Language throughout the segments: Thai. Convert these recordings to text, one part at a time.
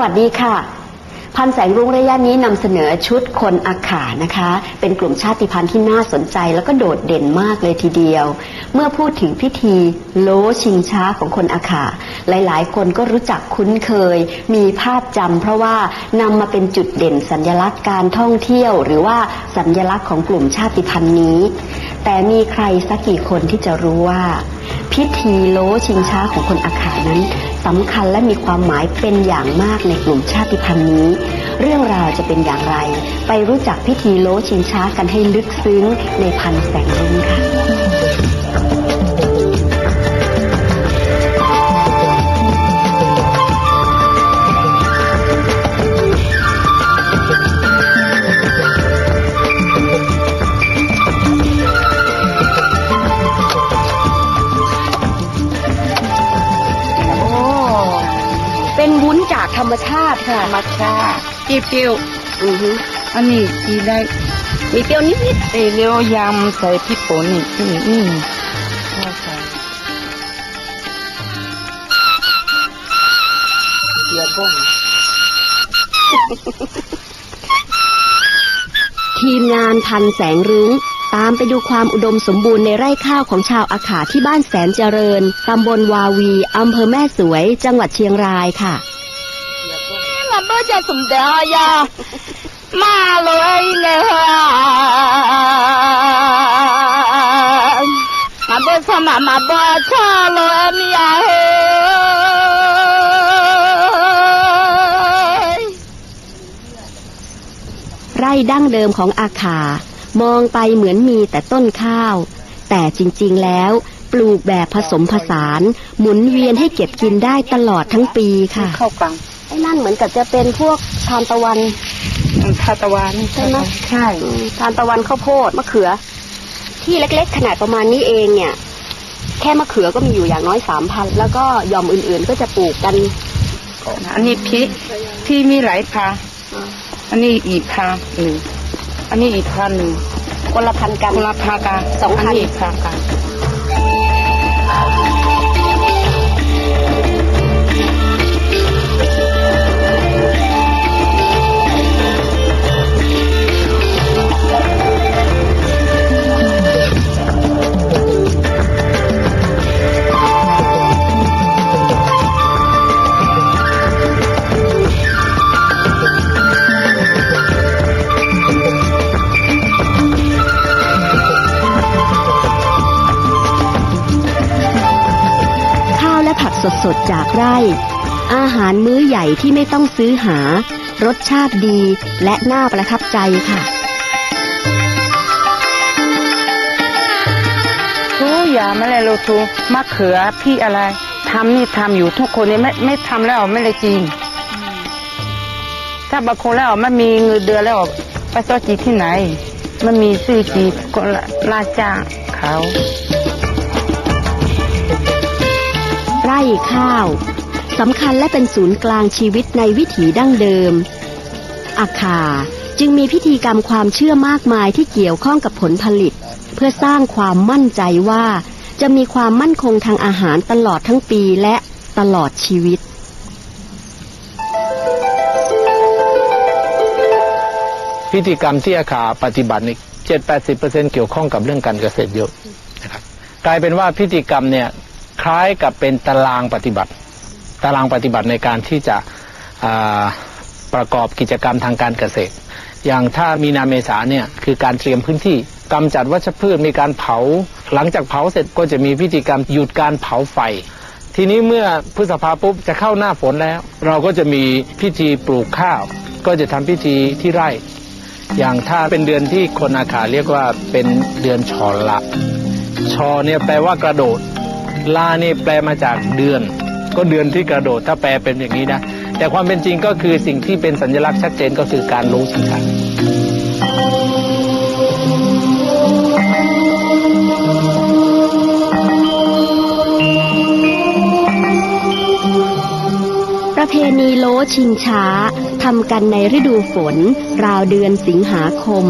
วัสดีค่ะ พันแสงรุ้งระยะนี้นำเสนอชุดคนอาขานะคะ เป็นกลุ่มชาติพันธุ์ที่น่าสนใจแล้วก็โดดเด่นมากเลยทีเดียว เมื่อพูดถึงพิธีโลชิงช้าของคนอาขาหลาย ๆ คนก็รู้จักคุ้นเคย มีภาพจำเพราะว่านำมาเป็นจุดเด่นสัญลักษณ์การท่องเที่ยว หรือว่าสัญลักษณ์ของกลุ่มชาติพันธุ์นี้ แต่มีใครสักกี่คนที่จะรู้ว่า พิธีโลชิงช้าของคนอาขานั้นสำคัญและมีความหมายเป็นอย่างมากในกลุ่มชาติพันธุ์นี้ เรื่องราวจะเป็นอย่างไร ไปรู้จักพิธีโลชิงช้ากันให้ลึกซึ้งในพันแสงรุ่งค่ะ เปรี้ยวอือฮึๆอันนี้กินได้มีเปรี้ยวนิดเอเลียวยำใส่พริกป่นนี่นี่นี่ว่าใส่เกี๊ยวบ้งๆทีมงานพันแสงรุ้งตามไปดูความอุดมสมบูรณ์ในไร่ข้าวของชาวอาขาที่บ้านแสนเจริญ ตำบลวาวี อำเภอแม่สวย จังหวัดเชียงรายค่ะ มาเบอร์จะสมเด็จยมาเลยเลยมาบอร์สมามาบอร์ชาเลยมีอาเฮไร่ดั้งเดิมของอาขามองไปเหมือนมีแต่ต้นข้าว แต่จริงๆแล้วปลูกแบบผสมผสาน หมุนเวียนให้เก็บกินได้ตลอดทั้งปีค่ะ เข้าปัง อ้นั่นเหมือนกับจะเป็นพวกทานตะวันทาตะวันใช่ไหมใช่ทานตะวันข้าวโพดมะเขือ ที่เล็กๆ ขนาดประมาณนี้เองเนี่ย แค่มะเขือก็มีอยู่อย่างน้อยสามพันแล้วก็หย่อมอื่นๆก็จะปลูกกันอันนี้พริกที่มีหลายพาอันนี้อีกพาหนึ่งอันนี้อีกพาหนึ่งคนละพันกันคนละพากาสองพันนนี้อีกพากา สดจากไร่ อาหารมื้อใหญ่ที่ไม่ต้องซื้อหา รสชาติดีและน่าประทับใจค่ะทุกอย่างไม่เลยโลทูมะเขือพี่อะไรทำนี่ทำอยู่ทุกคนนี่ไม่ไม่ทำแล้วไม่เลยจริง ถ้าบางคนแล้วไม่มีเงินเดือนแล้วไปซอจีที่ไหน มันมีซื้อจีก็ลาจ้างเขา ไร่ข้าวสำคัญและเป็นศูนย์กลางชีวิตในวิถีดั้งเดิม อาคาจึงมีพิธีกรรมความเชื่อมากมายที่เกี่ยวข้องกับผลผลิต เพื่อสร้างความมั่นใจว่า จะมีความมั่นคงทางอาหารตลอดทั้งปีและตลอดชีวิต พิธีกรรมที่อาขาปฏิบัตินี่เจ็ดแปดสิบเปอร์เซ็นเกี่ยวข้องกับเรื่องการเกษตรเยอะนะครับกลายเป็นว่าพิธีกรรมเนี่ย ล้ายกับเป็นตารางปฏิบัติ ตารางปฏิบัติในการที่จะประกอบกิจกรรมทางการเกษตร อย่างถ้ามีนาเมษาเนี่ยคือการเตรียมพื้นที่กำจัดวัชพืชมีการเผา หลังจากเผาเสร็จก็จะมีพิธีกรรมหยุดการเผาไฟ ทีนี้เมื่อพฤษภาปุ๊บจะเข้าหน้าฝนแล้ว เราก็จะมีพิธีปลูกข้าว ก็จะทำพิธีที่ไร่ อย่างถ้าเป็นเดือนที่คนอาขาเรียกว่าเป็นเดือนชอละชอเนี่ยแปลว่ากระโดด ลาเนี่ยแปลมาจากเดือน ก็เดือนที่กระโดดถ้าแปลเป็นอย่างนี้นะ แต่ความเป็นจริงก็คือสิ่งที่เป็นสัญลักษณ์ชัดเจนก็คือการรู้สิครับประเพณีโลชิงช้าทำกันในฤดูฝน ราวเดือนสิงหาคม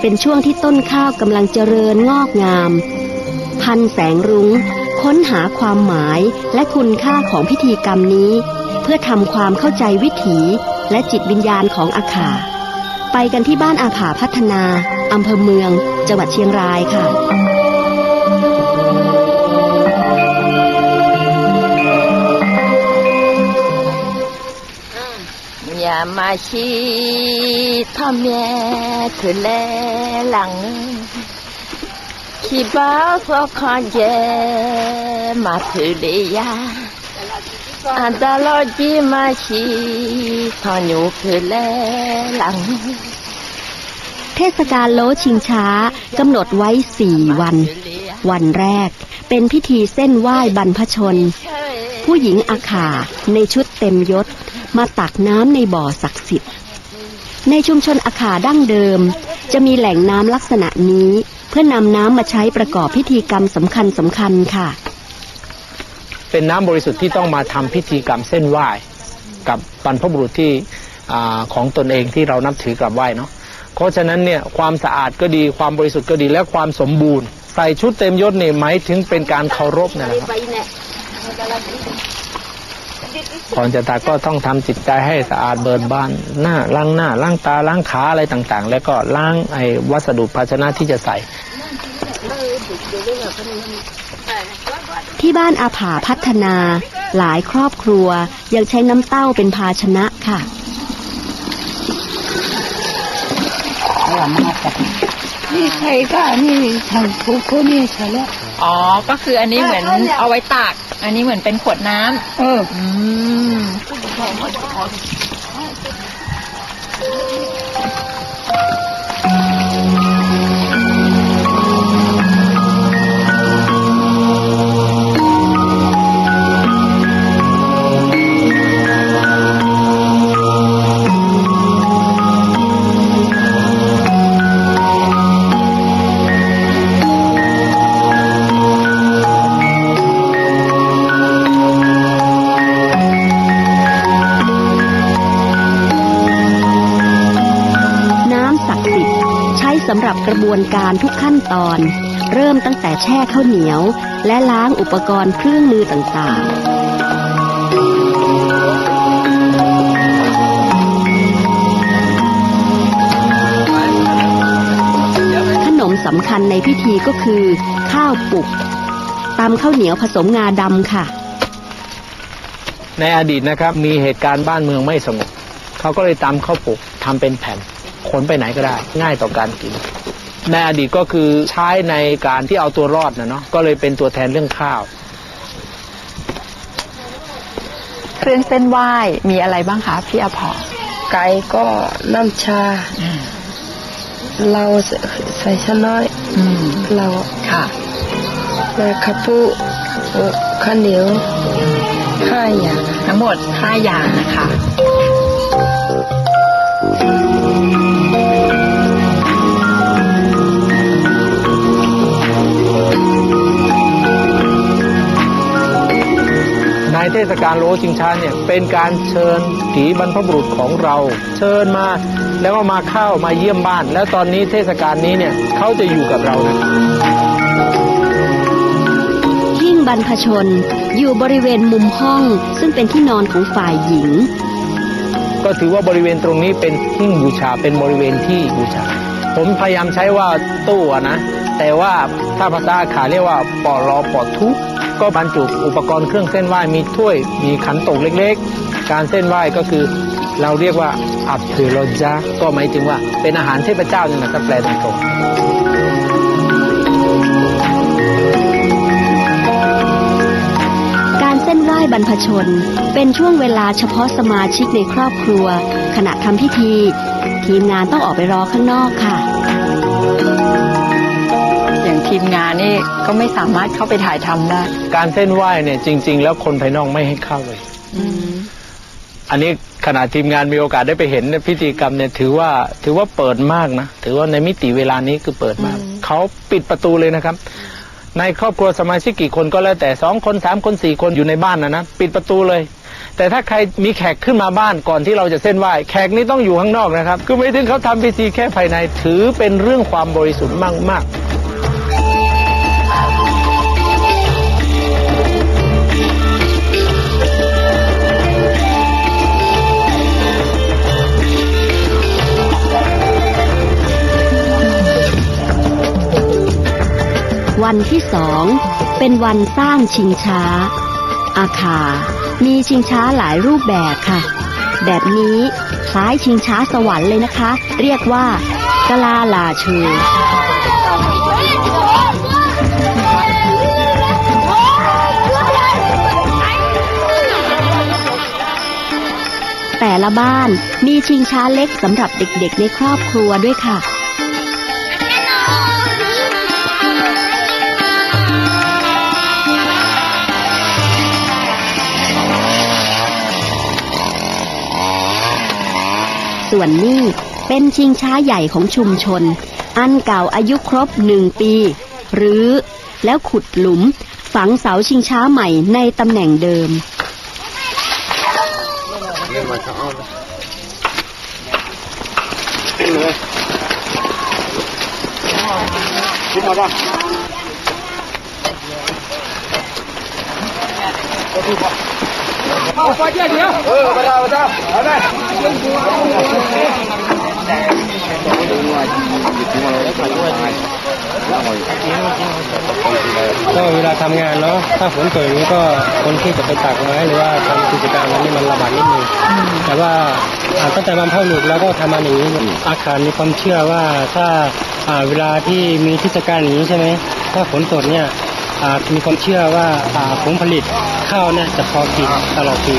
เป็นช่วงที่ต้นข้าวกำลังเจริญงอกงาม พันแสงรุง้ง ค้นหาความหมายและคุณค่าของพิธีกรรมนี้ เพื่อทำความเข้าใจวิถีและจิตวิญญาณของอาขา ไปกันที่บ้านอาผาพัฒนาอำเภอเมือง จังหวัดเชียงรายค่ะ nhà mà khi thăm mẹ thử lẽ lặng khi báo có con về mà thử đi ya anh ta lo chi mà khi thọ nhục thử lẽ lặng เทศกาลโลชิงช้ากำหนดไว้สี่วัน วันแรกเป็นพิธีเส้นไหว้บรรพชน ผู้หญิงอาขาในชุดเต็มยศมาตักน้ำในบ่อศักดิ์สิทธิ์ ในชุมชนอาขาดั้งเดิม จะมีแหล่งน้ำลักษณะนี้ เพื่อนำน้ำมาใช้ประกอบพิธีกรรมสำคัญสำคัญค่ะ เป็นน้ำบริสุทธิ์ที่ต้องมาทำพิธีกรรมเส้นไหว้กับบรรพบุรุษที่อของตนเองที่เรานับถือกราบไหว้เนาะเพราะฉะนั้นเนี่ยความสะอาดก็ดีความบริสุทธิ์ก็ดีและความสมบูรณ์ ใส่ชุดเต็มยศเนี่ยหมายถึงเป็นการเคารพนั่นแหละครับ ก่อนจะตักก็ต้องทำจิตใจให้สะอาดเบิดบานหน้าล้างหน้าล้างตาล้างขาอะไรต่างๆ แล้วก็ล้างไอ้วัสดุภาชนะที่จะใส่ ที่บ้านอาผาพัฒนา หลายครอบครัวยังใช้น้ำเต้าเป็นภาชนะค่ะนี่ใครก็นี่ทางทุกคนนี่ใช่แล้วอ๋อ ก็คืออันนี้เหมือนเอาไว้ตาก อันนี้เหมือนเป็นขวดน้ำเออ อืม สำหรับกระบวนการทุกขั้นตอน เริ่มตั้งแต่แช่ข้าวเหนียว และล้างอุปกรณ์เครื่องมือต่างๆ ขนมสำคัญในพิธีก็คือ ข้าวปุกตำข้าวเหนียวผสมงาดำค่ะ ในอดีตนะครับมีเหตุการณ์บ้านเมืองไม่สงบเขาก็เลยตำข้าวปุกทำเป็นแผ่น ขนไปไหนก็ได้ ง่ายต่อการกิน ในอดีตก็คือใช้ในการที่เอาตัวรอดนะเนาะก็เลยเป็นตัวแทนเรื่องข้าว เครื่องเส้นไหว้มีอะไรบ้างคะพี่อภรไก่ก็น้ำชา เราใส่ชะน้อยอืมเราค่ะแล้วข้าวปุเอ่อข้าวเหนียวข้าวอย่างทั้งหมดห้าอย่างนะคะ เทศกาลโลชิงช้าเนี่ยเป็นการเชิญผีบรรพบุรุษของเรา เชิญมาแล้วก็มาเข้ามาเยี่ยมบ้าน แล้วตอนนี้เทศกาลนี้เนี่ยเขาจะอยู่กับเรานะหิ้งบรรพชนอยู่บริเวณมุมห้องซึ่งเป็นที่นอนของฝ่ายหญิง ก็ถือว่าบริเวณตรงนี้เป็นหิ้งบูชาเป็นบริเวณที่บูชา ผมพยายามใช้ว่าตู้อะนะ แต่ว่า ถ้าภาษาอาขาเรียกว่าปอลอปอทุกก็บรรจุอุปกรณ์เครื่องเส้นไหว้มีถ้วย มีขันตกเล็กๆ การเส้นไหว้ก็คือเราเรียกว่าอัพเทโลจาก็หมายถึงว่าเป็นอาหารเทพเจ้านี่นะถ้าแปลตรงๆการเส้นไหว้บรรพชน เป็นช่วงเวลาเฉพาะสมาชิกในครอบครัว ขณะทำพิธี ทีมงานต้องออกไปรอข้างนอกค่ะ ทีมงานนี่ก็ไม่สามารถเข้าไปถ่ายทำได้การเส้นไหว้เนี่ยจริง ๆ แล้วคนภายนอกไม่ให้เข้าเลยอันนี้ขณะทีมงานมีโอกาสได้ไปเห็นเนี่ยพิธีกรรมเนี่ยถือว่าถือว่าเปิดมากนะ ถือว่าในมิติเวลานี้คือเปิดมาก เขาปิดประตูเลยนะครับ ในครอบครัวสมาชิกกี่คนก็แล้วแต่สองคนสามคนสี่คนอยู่ในบ้านนะนะปิดประตูเลย แต่ถ้าใครมีแขกขึ้นมาบ้านก่อนที่เราจะเส้นไหว้แขกนี่ต้องอยู่ข้างนอกนะครับ คือไม่ถึงเขาทำพิธีแค่ภายในถือเป็นเรื่องความบริสุทธิ์มากๆ วันที่สองเป็นวันสร้างชิงช้า อาคา มีชิงช้าหลายรูปแบบค่ะ แบบนี้คล้ายชิงช้าสวรรค์เลยนะคะ เรียกว่ากลาลาชูแต่ละบ้านมีชิงช้าเล็กสำหรับเด็กๆในครอบครัวด้วยค่ะ วนนี้เป็นชิงช้าใหญ่ของชุมชน อันเก่าอายุครบหนึ่งปี หรือแล้วขุดหลุมฝังเสาชิงช้าใหม่ในตำแหน่งเดิม ก็เวลาทำงานเนาะถ้าฝนตกอย่างนี้ก็คนที่จะไปตักไม้หรือว่าทำกิจกรรมอันนี้มันลำบากนิดนึงแต่ว่าตั้งแต่มันเข้าหนุกแล้วก็ทำมาอย่างนี้อาคารมีความเชื่อว่าถ้าเวลาที่มีเทศกาลอย่างนี้ใช่ไหมถ้าฝนตกเนี่ย มีความเชื่อว่าผลผลิตข้าวเนี่ยจะพอกินตลอดปี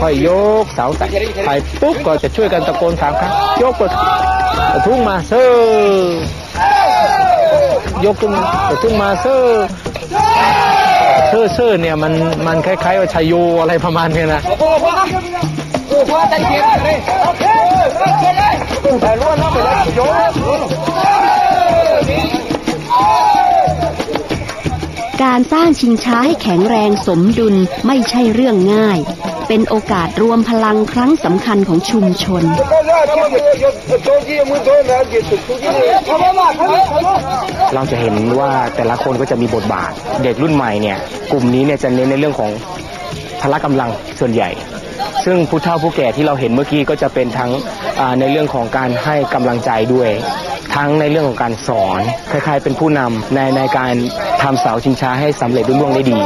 ค่อยยกเสาใส่ไปปุ๊บก็จะช่วยกันตะโกนสามครั้งยกกดกระทุ่งมาเซอร์ยกขึ้นกระทุ่งมาเซอร์เซอร์เซอร์เนี่ยมันมันคล้ายๆว่าชายโยอะไรประมาณเนี้ยนะ การสร้างชิงช้าให้แข็งแรงสมดุลไม่ใช่เรื่องง่าย เป็นโอกาสรวมพลังครั้งสำคัญของชุมชน เราจะเห็นว่าแต่ละคนก็จะมีบทบาท เด็กรุ่นใหม่เนี่ย กลุ่มนี้เนี่ยจะเน้นในเรื่องของ พละกำลังส่วนใหญ่ ซึ่งผู้เฒ่าผู้แก่ที่เราเห็นเมื่อกี้ก็จะเป็นทั้งในเรื่องของการให้กำลังใจด้วย ทั้งในเรื่องของการสอนคล้ายๆ เป็นผู้นำในในการทำเสาชิงช้าให้สำเร็จรุ่งร่วงได้ดี